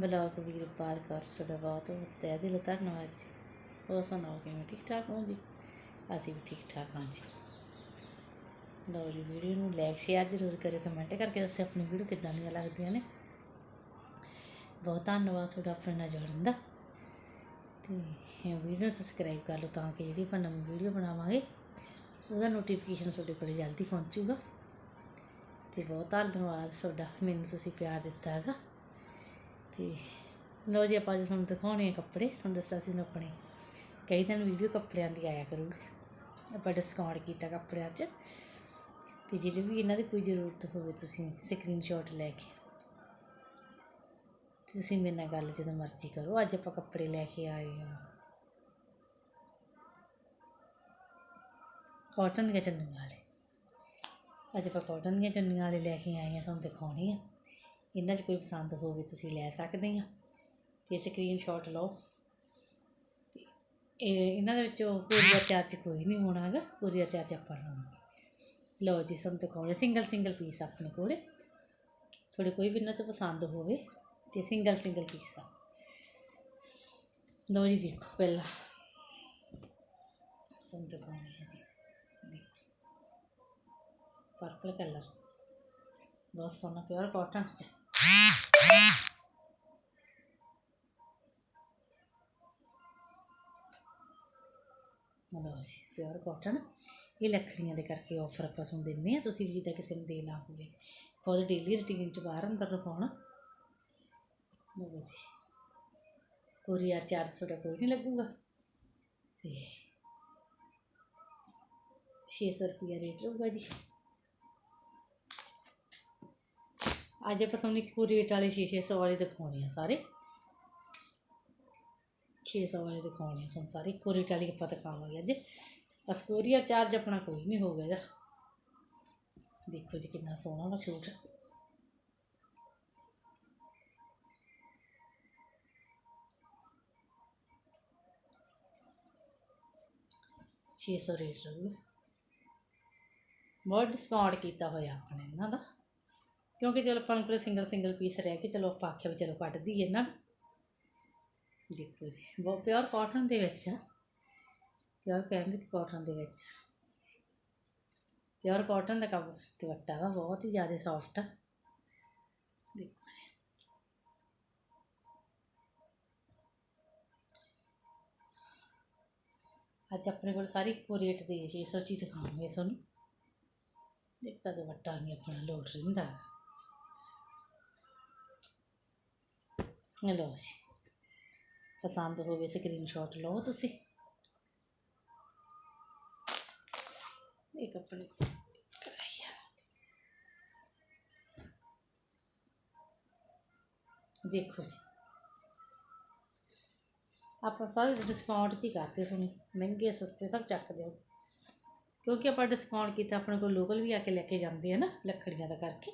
Blog Veerpal Kaur ਤੁਹਾਡਾ ਬਹੁਤ ਬਹੁਤ ਤਹਿ ਦਿਲੋਂ ਧੰਨਵਾਦ ਜੀ ਹੋਰ ਸੁਣਾਓ, ਕਿਵੇਂ ਠੀਕ ਠਾਕ ਹੋ ਜੀ? ਅਸੀਂ ਵੀ ਠੀਕ ਠਾਕ ਹਾਂ ਜੀ। ਲਓ ਜੀ, ਵੀਡੀਓ ਨੂੰ ਲਾਈਕ ਸ਼ੇਅਰ ਜ਼ਰੂਰ ਕਰਿਓ ਕਮੈਂਟ ਕਰਕੇ ਦੱਸਿਓ ਆਪਣੀ ਵੀਡੀਓ ਕਿੱਦਾਂ ਦੀਆਂ ਲੱਗਦੀਆਂ ਨੇ। ਬਹੁਤ ਧੰਨਵਾਦ ਤੁਹਾਡਾ ਆਪਣੇ ਨਾਲ ਜੁੜਨ ਦਾ। ਤੇ ਵੀਡੀਓ ਨੂੰ ਸਬਸਕ੍ਰਾਈਬ ਕਰ ਲਓ ਤਾਂ ਕਿ ਜਿਹੜੀ ਆਪਾਂ ਨਵੀਂ ਵੀਡੀਓ ਬਣਾਵਾਂਗੇ, ਉਹਦਾ ਨੋਟੀਫਿਕੇਸ਼ਨ ਤੁਹਾਡੇ ਕੋਲ ਜਲਦੀ ਪਹੁੰਚੂਗਾ। ਤੇ ਬਹੁਤ ਧੰਨਵਾਦ ਤੁਹਾਡਾ, ਮੈਨੂੰ ਤੁਸੀਂ ਪਿਆਰ ਦਿੱਤਾ ਹੈਗਾ। ਤੇ ਲਓ ਜੀ ਆਪਾਂ ਅੱਜ ਤੁਹਾਨੂੰ ਦਿਖਾਉਣੇ ਆ ਕੱਪੜੇ, ਤੁਹਾਨੂੰ ਦੱਸਿਆ ਸੀ ਨਾ ਆਪਣੇ ਕਈ ਦਿਨ ਵੀਡੀਓ ਕੱਪੜਿਆਂ ਦੀ ਆਇਆ ਕਰੂਗੀ। ਆਪਾਂ ਡਿਸਕਾਊਂਟ ਕੀਤਾ ਕੱਪੜਿਆਂ 'ਚ ਤੇ ਜਿਹੜੇ ਵੀ ਇਹਨਾਂ ਦੀ ਕੋਈ ਜ਼ਰੂਰਤ ਹੋਵੇ ਤੁਸੀਂ ਸਕਰੀਨਸ਼ਾਟ ਲੈ ਕੇ ਤੁਸੀਂ ਮੇਰੇ ਨਾਲ ਗੱਲ ਜਦੋਂ ਮਰਜ਼ੀ ਕਰੋ, ਅੱਜ ਆਪਾਂ ਕੱਪੜੇ ਲੈ ਕੇ ਆਏ ਹਾਂ। ਕਾਟਨ ਦੀਆਂ ਚੁੰਨੀਆਂ ਵਾਲੇ। ਅੱਜ ਆਪਾਂ ਕਾਟਨ ਦੀਆਂ ਚੁੰਨੀਆਂ ਵਾਲੇ ਲੈ ਕੇ ਆਏ ਹਾਂ, ਤੁਹਾਨੂੰ ਦਿਖਾਉਣੀ ਆ। ਇਹਨਾਂ 'ਚ ਕੋਈ ਪਸੰਦ ਹੋਵੇ ਤੁਸੀਂ ਲੈ ਸਕਦੇ ਆ। ਤੇ ਸਕਰੀਨਸ਼ਾਟ ਲਓ। ਇਹ ਇਹਨਾਂ ਦੇ ਵਿੱਚੋਂ ਕੋਰੀਅਰ ਚਾਰਜ ਕੋਈ ਨਹੀਂ ਹੋਣਾ ਹੈਗਾ ਕੋਰੀਅਰ ਚਾਰਜ ਆਪਾਂ ਲਾਉਣਾ ਲਓ ਜੀ ਤੁਹਾਨੂੰ ਦਿਖਾਉਣੇ ਸਿੰਗਲ ਸਿੰਗਲ ਪੀਸ ਆਪਣੇ ਕੋਲ। ਤੁਹਾਡੇ ਕੋਈ ਵੀ ਇਹਨਾਂ 'ਚ ਪਸੰਦ ਹੋਵੇ ਤੇ ਸਿੰਗਲ ਸਿੰਗਲ ਪੀਸ ਆ। ਲਓ ਜੀ, ਦੇਖੋ ਪਹਿਲਾਂ। ਤੁਹਾਨੂੰ ਦਿਖਾਉਣੇ ਹੈ ਜੀ। ਪਰਪਲ ਕਲਰ ਬਹੁਤ ਸੋਹਣਾ ਪਿਓਰ ਕਾਟਨ ਚ। ਲਓ ਜੀ ਪਿਓਰ ਕਾਟਨ ਇਹ ਲੱਖੜੀਆਂ ਦੇ ਕਰਕੇ ਆਫਰ ਆਪਾਂ ਤੁਹਾਨੂੰ ਦਿੰਦੇ ਆ ਤੁਸੀਂ ਵੀ ਜਿੱਦਾਂ ਕਿਸੇ ਨੂੰ ਦੇਣਾ ਹੋਵੇ। ਖੁਦ ਡੇਲੀ ਰੁਟੀਨ ਚ ਬਾਹਰ ਅੰਦਰ ਰਖਾਉਣਾ ਲਓ ਜੀ। ਕੋਰੀਅਰ ਚਾਰਜ ਦਾ ਕੋਈ ਨਹੀਂ ਲੱਗੂਗਾ। ਤੇ 600 ਰੁਪਿਆ ਰੇਟ ਰਹੂਗਾ ਜੀ। ਅੱਜ ਆਪਾਂ ਤੁਹਾਨੂੰ ਇੱਕੋ ਰੇਟ ਵਾਲੇ 600 ਵਾਲੇ ਦਿਖਾਉਣੇ ਆ ਸਾਰੇ। 600 ਵਾਲੇ ਦਿਖਾਉਣੇ ਆ ਤੁਹਾਨੂੰ ਸਾਰੇ, ਇੱਕੋ ਰੇਟ ਵਾਲੀ ਆਪਾਂ ਦਿਖਾਵਾਂਗੇ ਅੱਜ। ਬਸ ਚਾਰਜ ਆਪਣਾ ਕੋਈ ਨਹੀਂ ਹੋਊਗਾ ਇਹਦਾ। ਦੇਖੋ ਜੀ ਕਿੰਨਾ ਸੋਹਣਾ ਵਾ ਸੂਟ। ਛੇ ਸੌ ਰੇਟ ਰਹੂਗਾ ਬਹੁਤ ਡਿਸਕਾਊਂਟ ਕੀਤਾ ਹੋਇਆ ਆਪਣੇ ਇਹਨਾਂ ਦਾ। ਕਿਉਂਕਿ ਚਲੋ ਆਪਾਂ ਕੋਲ ਸਿੰਗਲ ਸਿੰਗਲ ਪੀਸ ਰਹਿ ਕੇ ਚਲੋ ਆਪਾਂ ਆਖਿਆ ਵੀ ਚਲੋ ਕੱਢ ਦਈਏ ਨਾ। ਦੇਖੋ ਜੀ, ਬਹੁਤ ਪਿਓਰ ਕਾਟਨ ਦੇ ਵਿੱਚ ਆ। ਪਿਓਰ ਕੈਮਰਿਕ ਕਾਟਨ ਦੇ ਵਿੱਚ ਪਿਓਰ ਕਾਟਨ ਦਾ ਕੱਪ ਦੁਪੱਟਾ ਵਾ, ਬਹੁਤ ਹੀ ਜ਼ਿਆਦਾ ਸੌਫਟ ਆ। ਦੇਖੋ ਜੀ। ਅੱਜ ਆਪਣੇ ਕੋਲ ਸਾਰੀ ਇੱਕੋ ਰੇਟ ਦੇ 600 ਚੀਜ਼ ਦਿਖਾਵਾਂਗੇ ਤੁਹਾਨੂੰ। ਦੇਖਤਾ ਦੁਪੱਟਾ ਨਹੀਂ ਆਪਣਾ ਲੋਡ ਰਹਿੰਦਾ। ਇਹ ਜੀ। ਪਸੰਦ ਹੋਵੇ ਸਕਰੀਨਸ਼ਾਟ ਲਓ ਤੁਸੀਂ। ਇਹ ਕੱਪੜੇ ਦੇਖੋ ਜੀ। ਆਪਾਂ ਸਾਰੇ ਡਿਸਕਾਊਂਟ ਹੀ ਕਰਦੇ ਸੁਣ ਮਹਿੰਗੇ, ਸਸਤੇ, ਸਭ ਚੱਕ ਦਿਓ। ਕਿਉਂਕਿ ਆਪਾਂ ਡਿਸਕਾਊਂਟ ਕੀਤਾ, ਆਪਣੇ ਕੋਲ ਲੋਕਲ ਵੀ ਆ ਕੇ ਲੈ ਕੇ ਜਾਂਦੇ ਆ ਨਾ, ਲੱਕੜੀਆਂ ਦਾ ਕਰਕੇ।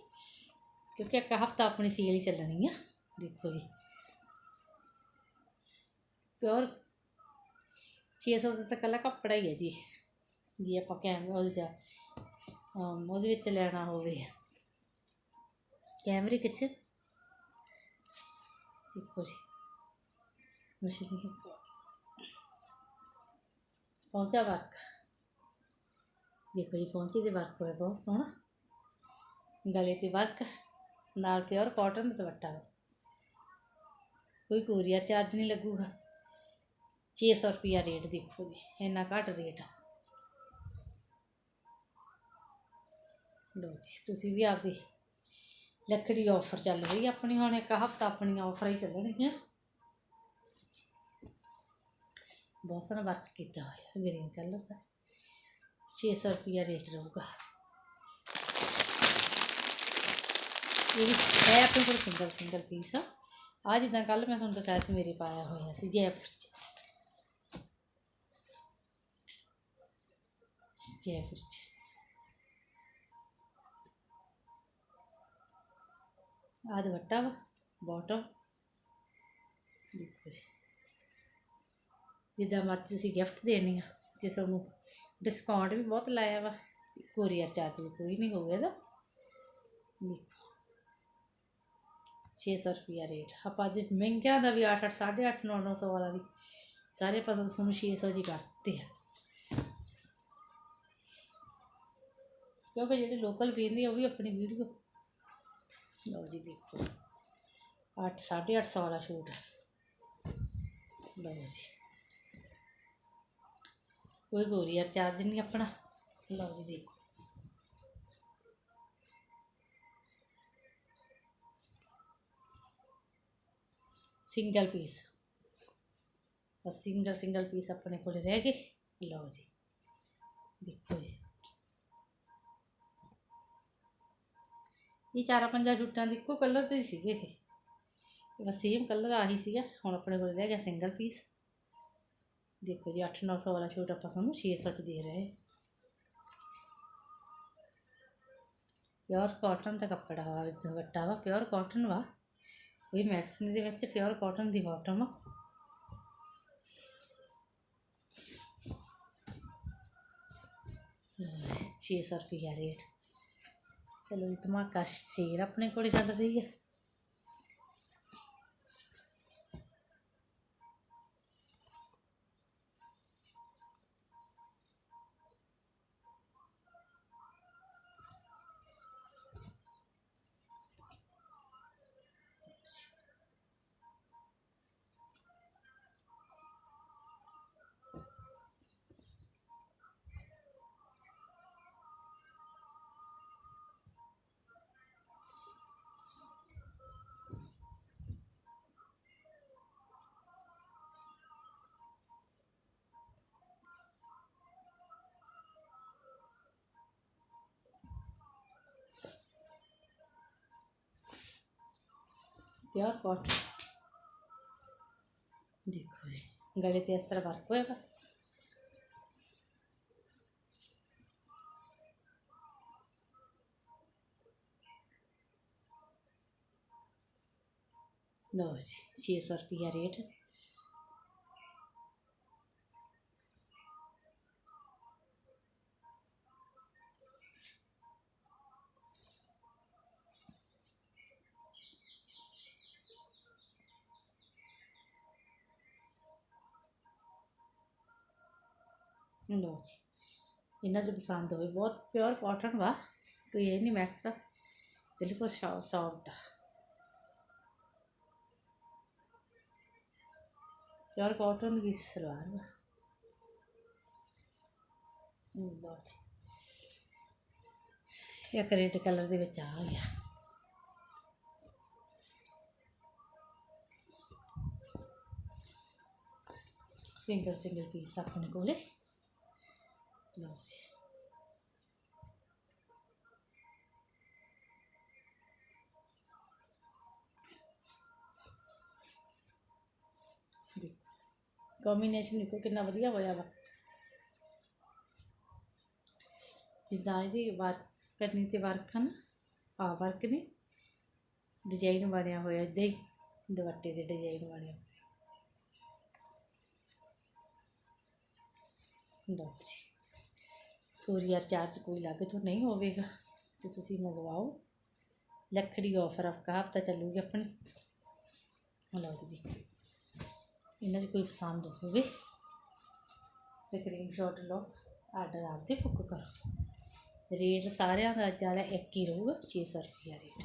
ਕਿਉਂਕਿ ਇੱਕ ਹਫਤਾ ਆਪਣੀ ਸੇਲ ਹੀ ਚੱਲਣੀ ਆ, ਦੇਖੋ ਜੀ। ਪਿਓਰ 600 ਦਾ ਤਾਂ ਕੱਲਾ ਕੱਪੜਾ ਹੀ ਹੈ ਜੀ ਜੇ ਆਪਾਂ ਕੈਮ ਉਹਦੇ ਚ ਉਹਦੇ ਵਿੱਚ ਲੈਣਾ ਹੋਵੇ ਕੈਮਰੇ ਕਿਚ ਦੇਖੋ ਜੀ ਮਸ਼ੀਨ ਪਹੁੰਚਾ ਵਰਕ ਦੇਖੋ ਜੀ ਪਹੁੰਚੇ ਦੇ ਵਰਕ ਹੋਇਆ ਬਹੁਤ ਸੋਹਣਾ ਗਲੇ ਤੇ ਵਰਕ ਨਾਲ ਪਿਓਰ ਕਾਟਨ ਦਾ ਦੁਪੱਟਾ ਕੋਈ ਕੋਰੀਅਰ ਚਾਰਜ ਨਹੀਂ ਲੱਗੂਗਾ 600 ਰੁਪਿਆ ਰੇਟ ਦੇਖੋ ਜੀ, ਇੰਨਾ ਘੱਟ ਰੇਟ ਆ। ਜੀ, ਤੁਸੀਂ ਵੀ ਆਪਦੀ ਲੱਕੜੀ ਆਫਰ ਚੱਲ ਰਹੀ ਆਪਣੀ, ਹੁਣ ਇੱਕ ਹਫਤਾ ਆਪਣੀਆਂ ਆਫਰਾਂ ਹੀ ਚੱਲਣਗੀਆਂ। ਬਹੁਤ ਸੋਹਣਾ ਵਰਕ ਕੀਤਾ ਹੋਇਆ ਗ੍ਰੀਨ ਕਲਰ ਦਾ। 600 ਰੁਪਿਆ ਰੇਟ ਰਹੂਗਾ। ਇਹ ਹੈ ਆਪਣੇ ਕੋਲ ਸਿੰਗਲ ਸਿੰਗਲ ਪੀਸ ਆ। ਆ ਜਿੱਦਾਂ ਕੱਲ ਮੈਂ ਤੁਹਾਨੂੰ ਦਿਖਾਇਆ ਸੀ, ਮੇਰੇ ਪਾਇਆ ਹੋਇਆ ਸੀ ਜੈਪੁਰ ਚ ਆ ਦੁਪੱਟਾ ਵਾ ਬਾਟਮ ਦੇਖੋ ਜੀ। ਜਿੱਦਾਂ ਮਰਜ਼ੀ ਤੁਸੀਂ ਗਿਫਟ ਦੇਣੀ ਆ ਤੇ ਤੁਹਾਨੂੰ ਡਿਸਕਾਊਂਟ ਵੀ ਬਹੁਤ ਲਾਇਆ ਵਾ ਕੋਰੀਅਰ ਚਾਰਜ ਵੀ ਕੋਈ ਨਹੀਂ ਹੋਊਗਾ ਇਹਦਾ। ਦੇਖੋ। 600 ਰੁਪਿਆ ਰੇਟ ਆਪਾਂ ਅੱਜ ਮਹਿੰਗਿਆਂ ਦਾ ਵੀ 8 8 8.5 9 900 ਵਾਲਾ ਵੀ, ਸਾਰੇ ਪਤਾ ਤੁਹਾਨੂੰ 600 ਜੀ ਕਰਤੇ ਆ। ਕਿਉਂਕਿ ਜਿਹੜੇ ਲੋਕਲ ਪੀਂਦੇ ਆ ਉਹ ਵੀ ਆਪਣੀ ਵੀਡੀਓ ਲਓ ਜੀ ਦੇਖੋ। 8 850 ਵਾਲਾ ਸ਼ੂਟ ਲਓ ਜੀ। ਕੋਈ ਕੋਰੀਅਰ ਚਾਰਜ ਨਹੀਂ ਆਪਣਾ। ਲਓ ਜੀ ਦੇਖੋ। ਸਿੰਗਲ ਪੀਸ ਬਸ ਸਿੰਗਲ ਸਿੰਗਲ ਪੀਸ ਆਪਣੇ ਕੋਲ ਰਹਿ ਗਏ। ਲਓ ਜੀ। ਦੇਖੋ ਜੀ। ਇਹ ਚਾਰਾਂ ਪੰਜਾਂ ਸ਼ੂਟਾਂ ਦੇ ਇੱਕੋ ਕਲਰ ਦੇ ਹੀ ਸੀਗੇ ਇਹ। ਇਹ ਬਸ ਸੇਮ ਕਲਰ ਆਹੀ ਸੀਗਾ। ਹੁਣ ਆਪਣੇ ਕੋਲ ਰਹਿ ਗਿਆ ਸਿੰਗਲ ਪੀਸ ਦੇਖੋ ਜੀ 8-900 ਵਾਲਾ ਸ਼ੂਟ ਆਪਾਂ ਤੁਹਾਨੂੰ 600 ਚ ਦੇ ਰਹੇ। ਪਿਓਰ ਕਾਟਨ ਦਾ ਕੱਪੜਾ ਵਾ, ਦੁਪੱਟਾ ਵਾ ਪਿਓਰ ਕਾਟਨ ਵਾ। ਕੋਈ ਮੈਕਸ ਨਹੀਂ ਦੇ ਵਿੱਚ ਪਿਓਰ ਕਾਟਨ ਦੀ ਬਾਟਮ ਆ। ਛੇ ਸੌ ਰੁਪਈਆ ਰੇਟ ਚਲੋ ਜੀ ਧਮਾਕਾ ਸੇਲ ਆਪਣੇ ਕੋਲ ਚੱਲ ਰਹੀ ਹੈ। ਪਿਓਰ ਕਾਟਨ ਦੇਖੋ ਜੀ, ਗਲੇ ਤੇ ਇਸ ਤਰ੍ਹਾਂ ਵਰਕ ਹੋਏਗਾ। ਲਓ ਜੀ 600 ਰੁਪਿਆ ਰੇਟ। ਲਓ ਜੀ। ਇਹਨਾਂ 'ਚ ਪਸੰਦ ਹੋਵੇ ਬਹੁਤ ਪਿਓਰ ਕਾਟਨ ਵਾ ਕੋਈ ਇਹ ਨਹੀਂ ਮੈਕਸ ਬਿਲਕੁਲ ਸੌਫਟ ਆ। ਪਿਓਰ ਕਾਟਨ ਦੀ ਸਲਵਾਰ ਵਾ। ਹਮ, ਬਹੁਤ ਹੀ ਇੱਕ ਰੈਡ ਕਲਰ ਦੇ ਵਿੱਚ ਆ ਗਿਆ। ਸਿੰਗਲ ਸਿੰਗਲ ਪੀਸ ਆਪਣੇ ਕੋਲੇ। ਲਓ ਜੀ ਕੰਬੀਨੇਸ਼ਨ ਦੇਖੋ ਕਿੰਨਾ ਵਧੀਆ ਹੋਇਆ ਵਾ। ਜਿੱਦਾਂ ਇਹਦੀ ਵਰਕ ਕਰਨੀ ਤੇ ਵਰਕ ਹਨ ਆ ਵਰਕ ਨੇ। ਡਿਜ਼ਾਈਨ ਬਣਿਆ ਹੋਇਆ ਇਦਾਂ ਹੀ, ਦੁਪੱਟੇ ਦੇ ਡਿਜ਼ਾਈਨ ਬਣਿਆ ਲਓ ਜੀ। ਕੋਰੀਅਰ ਚਾਰਜ ਕੋਈ ਲੱਗ ਤੋਂ ਨਹੀਂ ਹੋਵੇਗਾ, ਤੇ ਤੁਸੀਂ ਮੰਗਵਾਓ। ਲੱਖੜੀ ਆਫਰ ਆਪਕਾ ਹਫਤਾ ਚੱਲੂਗੀ ਆਪਣੀ। ਲਓ ਜੀ ਇਹਨਾਂ 'ਚ ਕੋਈ ਪਸੰਦ ਹੋਵੇ ਸਕਰੀਨਸ਼ਾਟ ਲਓ ਆਰਡਰ ਆਪਦੇ ਬੁੱਕ ਕਰੋ। ਰੇਟ ਸਾਰਿਆਂ ਦਾ ਜ਼ਿਆਦਾ ਇੱਕ ਹੀ ਰਹੂਗਾ 600 ਰੁਪਿਆ ਰੇਟ।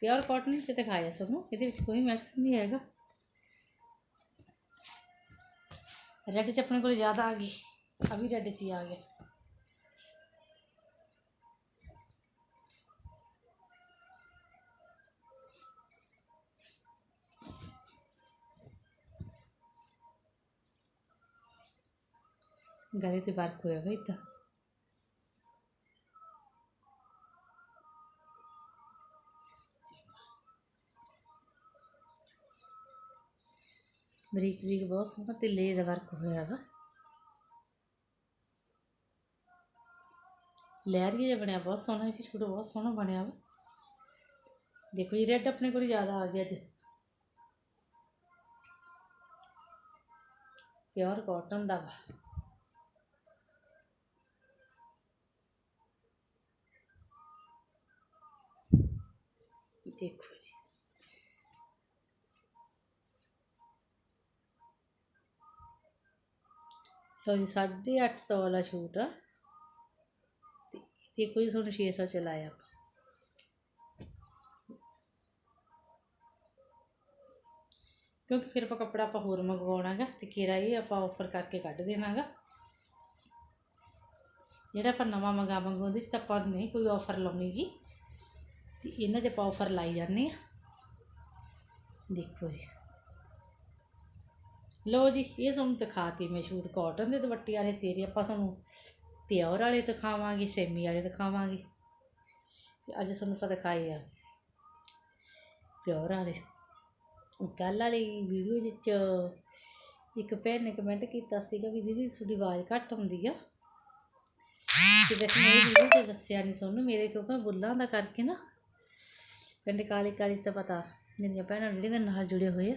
ਪਿਓਰ ਕਾਟਨ ਤੇ ਦਿਖਾਇਆ ਸਾਨੂੰ ਇਹਦੇ ਵਿੱਚ ਕੋਈ ਮੈਕਸ ਨਹੀਂ ਹੈਗਾ। ਰੈੱਡ ਚ ਆਪਣੇ ਕੋਲ ਜ਼ਿਆਦਾ ਆ ਗਈ ਆ ਵੀ ਰੈੱਡ ਸੀ ਆ ਗਿਆ ਗਲੇ ਤੇ ਵਰਕ ਹੋਇਆ ਵਾ ਬਰੀਕ ਬਰੀਕ ਬਹੁਤ ਸੋਹਣਾ ਤੇ ਲੇ ਦਾ ਵਰਕ ਹੋਇਆ ਵਾ। ਲਹਿਰੀਆ ਜਿਹਾ ਬਣਿਆ, ਬਹੁਤ ਸੋਹਣਾ ਇਹ ਛੋਟਾ ਬਹੁਤ ਸੋਹਣਾ ਬਣਿਆ ਵਾ। ਦੇਖੋ ਜੀ ਰੈੱਡ ਆਪਣੇ ਕੋਲ ਜ਼ਿਆਦਾ ਆ ਗਿਆ ਅੱਜ। ਪਿਓਰ ਕਾਟਨ ਦਾ ਵਾ। ਲਓ ਜੀ 850 ਵਾਲਾ ਸ਼ੂਟ ਆ। ਤੇ ਦੇਖੋ ਜੀ ਤੁਹਾਨੂੰ 600 ਚਲਾਇਆ। ਲਾਇਆ ਕਿਉਂਕਿ ਫਿਰ ਆਪਾਂ ਕੱਪੜਾ ਆਪਾਂ ਹੋਰ ਮੰਗਵਾਉਣਾਗਾ ਤੇ ਕਿਰਾ ਇਹ ਆਪਾਂ ਆਫਰ ਕਰਕੇ ਕੱਢ ਦੇਣਾਗਾ। ਜਿਹੜਾ ਆਪਾਂ ਨਵਾਂ ਮੰਗਾ ਮੰਗਵਾਉਂਦੇ ਸੀ ਤਾਂ ਆਪਾਂ ਨਹੀਂ ਕੋਈ ਆਫਰ ਲਾਉਣੀ ਗੀ ਤੇ ਇਹਨਾਂ ਤੇ ਆਪਾਂ ਆਫਰ ਲਾਈ ਜਾਂਦੇ ਆ। ਦੇਖੋ ਜੀ। ਲਓ ਜੀ, ਇਹ ਤੁਹਾਨੂੰ ਦਿਖਾਤੀ ਮੈਂ ਸ਼ੂਟ ਕਾਟਨ ਦੇ ਦੁਪੱਟੇ ਵਾਲੇ ਸਵੇਰੇ ਆਪਾਂ ਤੁਹਾਨੂੰ ਪਿਓਰ ਵਾਲੇ ਦਿਖਾਵਾਂਗੇ, ਸੇਮੀ ਵਾਲੇ ਦਿਖਾਵਾਂਗੇ। ਅੱਜ ਤੁਹਾਨੂੰ ਪਤਾ ਦਿਖਾਏ ਆ ਪਿਓਰ ਵਾਲੇ। ਕੱਲ੍ਹ ਵਾਲੀ ਵੀਡੀਓ ਵਿੱਚ ਇੱਕ ਭੈਣ ਨੇ ਕਮੈਂਟ ਕੀਤਾ ਸੀਗਾ ਵੀ ਦੀਦੀ ਤੁਹਾਡੀ ਆਵਾਜ਼ ਘੱਟ ਆਉਂਦੀ ਆ। ਤੇ ਵੈਸੇ ਮੈਂ ਵੀਡੀਓ ਤੇ ਦੱਸਿਆ ਨਹੀਂ ਤੁਹਾਨੂੰ ਮੇਰੇ ਕਿਉਂਕਿ ਬੁੱਲਾਂ ਦਾ ਕਰਕੇ ਨਾ, ਪਿੰਡ ਕਾਲੀ ਕਾਲੀ ਦਾ ਪਤਾ ਮੇਰੀਆਂ ਭੈਣਾਂ ਜਿਹੜੇ ਮੇਰੇ ਨਾਲ ਜੁੜੇ ਹੋਏ ਆ।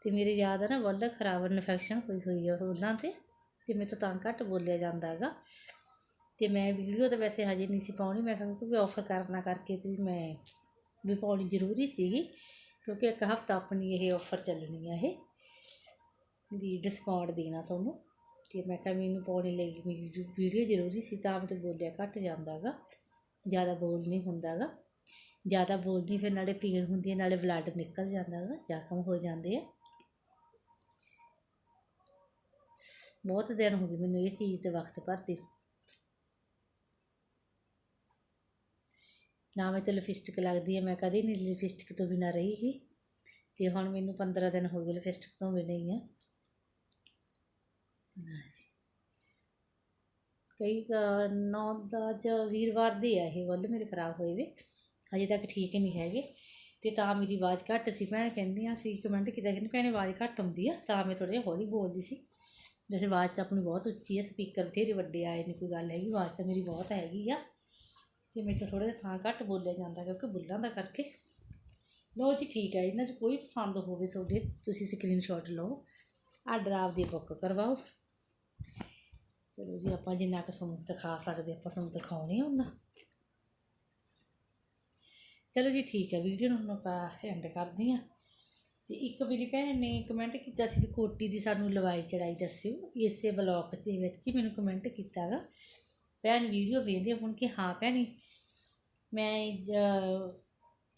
ਅਤੇ ਮੇਰੀ ਯਾਦ ਆ ਨਾ ਬੁੱਲ ਖਰਾਬ ਇਨਫੈਕਸ਼ਨ ਹੋਈ ਹੋਈ ਆ ਬੁੱਲਾਂ ਤੇ ਅਤੇ ਮੇਰੇ ਤੋਂ ਤਾਂ ਘੱਟ ਬੋਲਿਆ ਜਾਂਦਾ ਹੈਗਾ। ਅਤੇ ਮੈਂ ਵੀਡੀਓ ਤਾਂ ਵੈਸੇ ਹਜੇ ਨਹੀਂ ਸੀ ਪਾਉਣੀ, ਮੈਂ ਕਿਹਾ ਕਿਉਂਕਿ ਆਫਰ ਕਰਨਾ ਕਰਕੇ ਤੇ ਮੈਂ ਵੀ ਪਾਉਣੀ ਜ਼ਰੂਰੀ ਸੀਗੀ, ਕਿਉਂਕਿ ਇੱਕ ਹਫਤਾ ਆਪਣੀ ਇਹ ਆਫਰ ਚੱਲਣੀ ਆ ਇਹ, ਵੀ ਡਿਸਕਾਊਂਟ ਦੇਣਾ ਤੁਹਾਨੂੰ ਤੇ ਮੈਂ ਕਿਹਾ ਮੈਨੂੰ ਪਾਉਣੇ ਲਈ ਮੇਰੀ ਵੀਡੀਓ ਜ਼ਰੂਰੀ ਸੀ, ਤਾਂ ਮੈਂ ਤਾਂ ਬੋਲਿਆ ਘੱਟ ਜਾਂਦਾਗਾ ਜ਼ਿਆਦਾ ਬੋਲ ਨਹੀਂ ਹੁੰਦਾਗਾ ਜ਼ਿਆਦਾ ਬੋਲਦੀ ਫਿਰ ਨਾਲੇ ਪੀਣ ਹੁੰਦੀ ਹੈ, ਨਾਲੇ ਬਲੱਡ ਨਿਕਲ ਜਾਂਦਾ ਗਾ ਜ਼ਖਮ ਹੋ ਜਾਂਦੇ ਆ। ਬਹੁਤ ਦਿਨ ਹੋ ਗਏ ਮੈਨੂੰ ਇਸ ਚੀਜ਼ ਤੇ ਵਕਤ ਭਰਦੀ ਨਾ। ਮੈਂ ਤੇ ਲਿਪਸਟਿਕ ਲੱਗਦੀ ਹੈ ਮੈਂ ਕਦੇ ਨਹੀਂ ਲਿਪਸਟਿਕ ਤੋਂ ਬਿਨਾਂ ਰਹੀਗੀ ਤੇ ਹੁਣ ਮੈਨੂੰ 15 ਦਿਨ ਹੋ ਗਏ ਲਿਪਸਟਿਕ ਤੋਂ ਬਿਨਾਂ ਹੀ ਆ। ਕਈ ਨੌ ਦਾ ਜਾਂ ਵੀਰਵਾਰ ਦੇ ਆ ਇਹ ਵੱਲ ਮੇਰੇ ਖਰਾਬ ਹੋਏ ਵੇ, ਹਜੇ ਤੱਕ ਠੀਕ ਨਹੀਂ ਹੈਗੇ। ਤੇ ਤਾਂ ਮੇਰੀ ਆਵਾਜ਼ ਘੱਟ ਸੀ, ਭੈਣ ਕਹਿੰਦੀਆਂ ਸੀ, ਕਮੈਂਟ ਕੀਤਾ ਕਹਿੰਦੀ ਭੈਣੇ ਆਵਾਜ਼ ਘੱਟ ਆਉਂਦੀ ਆ, ਤਾਂ ਮੈਂ ਥੋੜ੍ਹਾ ਜਿਹਾ ਹੌਲੀ ਬੋਲਦੀ ਸੀ। ਵੈਸੇ ਆਵਾਜ਼ ਤਾਂ ਆਪਣੀ ਬਹੁਤ ਉੱਚੀ ਹੈ, ਸਪੀਕਰ ਬਥੇਰੇ ਵੱਡੇ ਆਏ ਨੇ, ਕੋਈ ਗੱਲ ਹੈਗੀ, ਆਵਾਜ਼ ਤਾਂ ਮੇਰੀ ਬਹੁਤ ਹੈਗੀ ਆ। ਤੇ ਮੇਰੇ ਤੋਂ ਥੋੜ੍ਹਾ ਜਿਹਾ ਥਾਂ ਘੱਟ ਬੋਲਿਆ ਜਾਂਦਾ ਕਿਉਂਕਿ ਬੁੱਲਾਂ ਦਾ ਕਰਕੇ। ਲਓ ਜੀ, ਠੀਕ ਹੈ, ਇਹਨਾਂ 'ਚ ਕੋਈ ਪਸੰਦ ਹੋਵੇ ਤੁਹਾਡੇ, ਤੁਸੀਂ ਸਕਰੀਨਸ਼ਾਟ ਲਓ। ਆਰਡਰ ਆਪਦੀ ਬੁੱਕ ਕਰਵਾਓ। ਚਲੋ ਜੀ, ਆਪਾਂ ਜਿੰਨਾ ਕੁ ਤੁਹਾਨੂੰ ਦਿਖਾ ਸਕਦੇ, ਆਪਾਂ ਤੁਹਾਨੂੰ ਦਿਖਾਉਣੇ ਹੁੰਦਾ ਚਲੋ ਜੀ, ਠੀਕ ਹੈ, ਵੀਡੀਓ ਨੂੰ ਹੁਣ ਆਪਾਂ ਐਂਡ ਕਰਦੇ ਹਾਂ। ਤੇ ਇੱਕ ਮੇਰੀ ਭੈਣ ਨੇ ਕਮੈਂਟ ਕੀਤਾ ਸੀ ਵੀ ਕੋਟੀ ਦੀ ਸਾਨੂੰ ਲਵਾਈ ਚੜਾਈ ਦੱਸਿਓ, ਇਸੇ ਬਲੌਗ ਦੇ ਵਿੱਚ ਹੀ ਮੈਨੂੰ ਕਮੈਂਟ ਕੀਤਾਗਾ ਭੈਣ ਵੀਡੀਓ ਵੇਖਦੇ ਹੁਣ ਕਿ ਹਾਂ ਭੈਣੀ ਮੈਂ ਜ-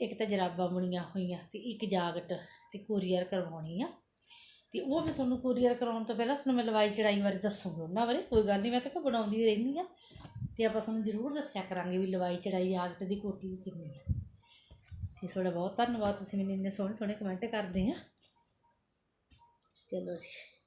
ਇੱਕ ਤਾਂ ਜਰਾਬਾਂ ਬੁਣੀਆਂ ਹੋਈਆਂ ਤੇ ਇੱਕ ਜਾਗਟ ਤੇ ਕੋਰੀਅਰ ਕਰਵਾਉਣੀ ਆ। ਤੇ ਉਹ ਮੈਂ ਤੁਹਾਨੂੰ ਕੋਰੀਅਰ ਕਰਾਉਣ ਤੋਂ ਪਹਿਲਾਂ ਤੁਹਾਨੂੰ ਮੈਂ ਲਵਾਈ ਚੜਾਈ ਬਾਰੇ ਦੱਸੂਗੀ ਉਹਨਾਂ ਬਾਰੇ, ਕੋਈ ਗੱਲ ਨਹੀਂ ਮੈਂ ਤਾਂ ਬਣਾਉਂਦੀ ਰਹਿੰਦੀ ਆ। ਤੇ ਆਪਾਂ ਤੁਹਾਨੂੰ ਜ਼ਰੂਰ ਦੱਸਿਆ ਕਰਾਂਗੇ ਵੀ ਲਵਾਈ ਚੜਾਈ ਜਾਕਟ ਦੀ ਕੋਟੀ ਕਿੰਨੀ ਆ। ਜੀ ਤੁਹਾਡਾ ਬਹੁਤ ਧੰਨਵਾਦ ਤੁਸੀਂ ਮੈਨੂੰ ਇੰਨੇ ਸੋਹਣੇ ਸੋਹਣੇ ਕਮੈਂਟ ਕਰਦੇ ਆ। ਚਲੋ ਜੀ।